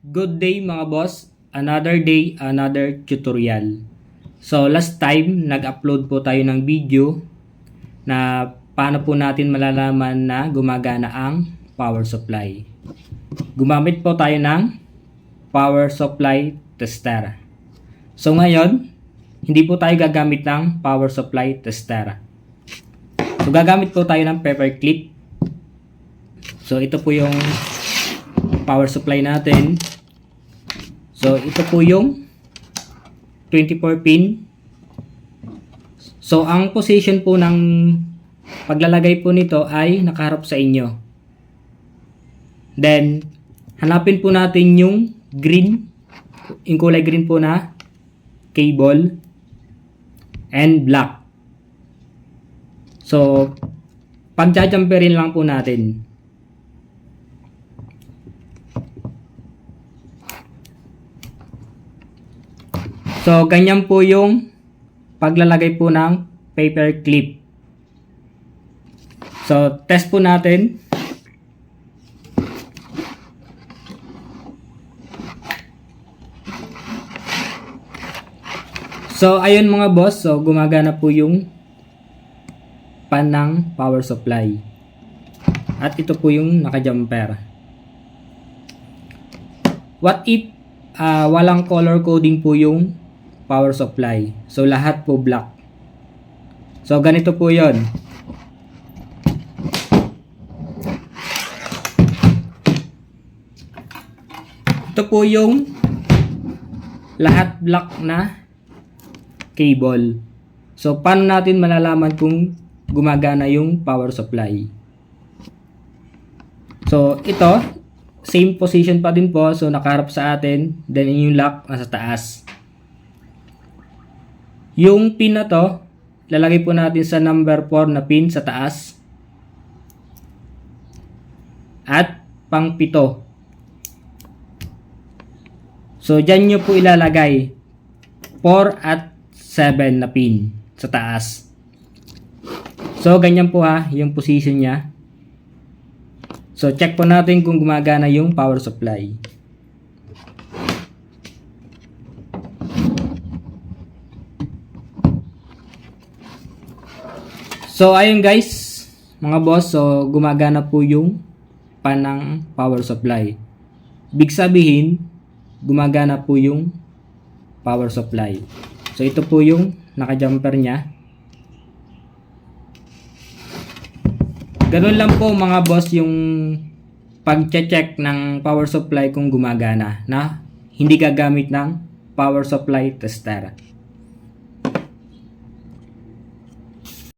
Good day mga boss. Another day, another tutorial. So last time, nag-upload po tayo ng video na paano po natin malalaman na gumagana ang power supply. Gumamit po tayo ng power supply tester. So ngayon, hindi po tayo gagamit ng power supply tester. So gagamit po tayo ng paper clip. So ito po yung power supply natin. So, ito po yung 24 pin. So, ang position po ng paglalagay po nito ay nakaharap sa inyo. Then, hanapin po natin yung green, yung kulay green po na cable and black. So, pagja-jumperin lang po natin. So, ganyan po yung paglalagay po ng paper clip. So, test po natin. So, ayun mga boss. So, gumagana po yung pan ng power supply. At ito po yung naka-jumper. What if ah, walang color coding po yung power supply. So, lahat po black. So, ganito po yon. Ito po yung lahat black na cable. So, paano natin malalaman kung gumagana yung power supply? So, ito, same position pa din po. So, nakaharap sa atin. Then, yung lock nasa taas. Yung pin na to, lalagay po natin sa number 4 na pin sa taas. At pang pito. So, dyan nyo po ilalagay 4 at 7 na pin sa taas. So, ganyan po ha, yung position niya. So, check po natin kung gumagana yung power supply. So, ayun guys, mga boss, so gumagana po yung panang power supply. Big sabihin, gumagana po yung power supply. So, ito po yung naka-jumper niya. Ganun lang po mga boss yung pag-check ng power supply kung gumagana na hindi gagamit ng power supply tester.